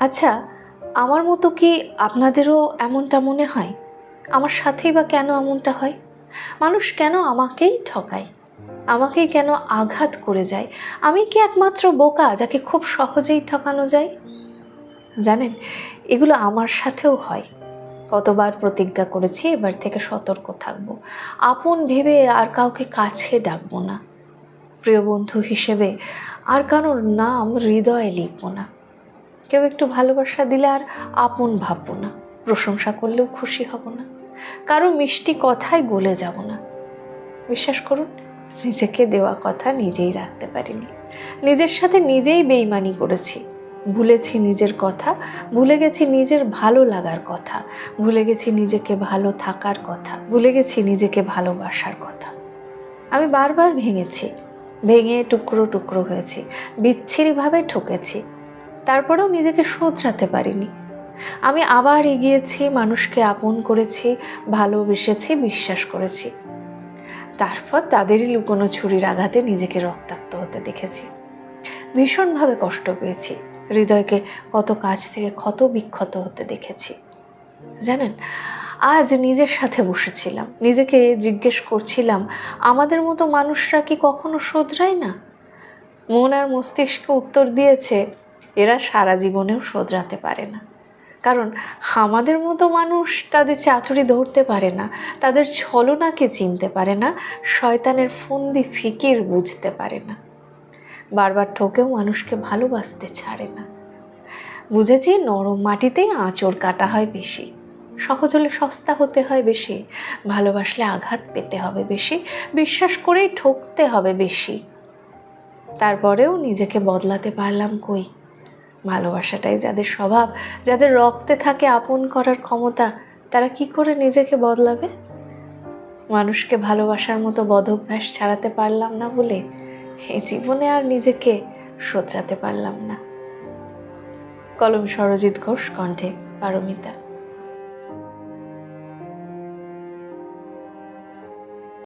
আচ্ছা আমার মতো কি আপনাদেরও এমনটা মনে হয়? আমার সাথেই বা কেন এমনটা হয়? মানুষ কেন আমাকেই ঠকায়? আমাকেই কেন আঘাত করে যায়? আমি কি একমাত্র বোকা যাকে খুব সহজেই ঠকানো যায়? জানেন, এগুলো আমার সাথেও হয়। কতবার প্রতিজ্ঞা করেছি, এবার থেকে সতর্ক থাকব। আপন ভেবে আর কাউকে কাছে ডাকবো না। প্রিয় বন্ধু হিসেবে আর কারোর নাম হৃদয়ে লিখব না। কেউ একটু ভালোবাসা দিলে আর আপন ভাববো না। প্রশংসা করলেও খুশি হব না। কারও মিষ্টি কথায় গলে যাব না। বিশ্বাস করুন, নিজেকে দেওয়া কথা নিজেই রাখতে পারিনি। নিজের সাথে নিজেই বেইমানি করেছি। ভুলেছি নিজের কথা, ভুলে গেছি নিজের ভালো লাগার কথা, ভুলে গেছি নিজেকে ভালো থাকার কথা, ভুলে গেছি নিজেকে ভালোবাসার কথা। আমি বারবার ভেঙেছি, ভেঙে টুকরো টুকরো হয়েছি, বিচ্ছিরিভাবে ঠকেছি। তারপরেও নিজেকে শোধরাতে পারিনি। আমি আবার এগিয়েছি, মানুষকে আপন করেছি, ভালোবেসেছি, বিশ্বাস করেছি। তারপর তাদেরই লুকোনো ছুরির আঘাতে নিজেকে রক্তাক্ত হতে দেখেছি। ভীষণভাবে কষ্ট পেয়েছি। হৃদয়কে কত কাছ থেকে ক্ষত বিক্ষত হতে দেখেছি। জানেন, আজ নিজের সাথে বসেছিলাম। নিজেকে জিজ্ঞেস করছিলাম, আমাদের মতো মানুষরা কি কখনো শোধরায় না? মন আর মস্তিষ্ক উত্তর দিয়েছে এরা সারা জীবনেও শোধরাতে পারে না। কারণ আমাদের মতো মানুষ তাদের চাতুরি ধরতে পারে না, তাদের ছলনাকে চিনতে পারে না, শয়তানের ফন্দি ফিকির বুঝতে পারে না। বারবার ঠকেও মানুষকে ভালোবাসতে ছাড়ে না। বুঝেছি নরম মাটিতেই আঁচড় কাটা হয় বেশি। সহজ হলে সস্তা হতে হয় বেশি, ভালোবাসলে আঘাত পেতে হবে বেশি, বিশ্বাস করেই ঠকতে হবে বেশি। তারপরেও নিজেকে বদলাতে পারলাম কই? ভালোবাসাটাই যাদের স্বভাব, যাদের রক্তে থাকে আপন করার ক্ষমতা, তারা কি করে নিজেকে বদলাবে? মানুষকে ভালোবাসার মতো বদভ্যাস ছাড়াতে পারলাম না বলে এই জীবনে আর নিজেকে শোধরাতে পারলাম না। কলম সরজিৎ ঘোষ, কণ্ঠে পারমিতা।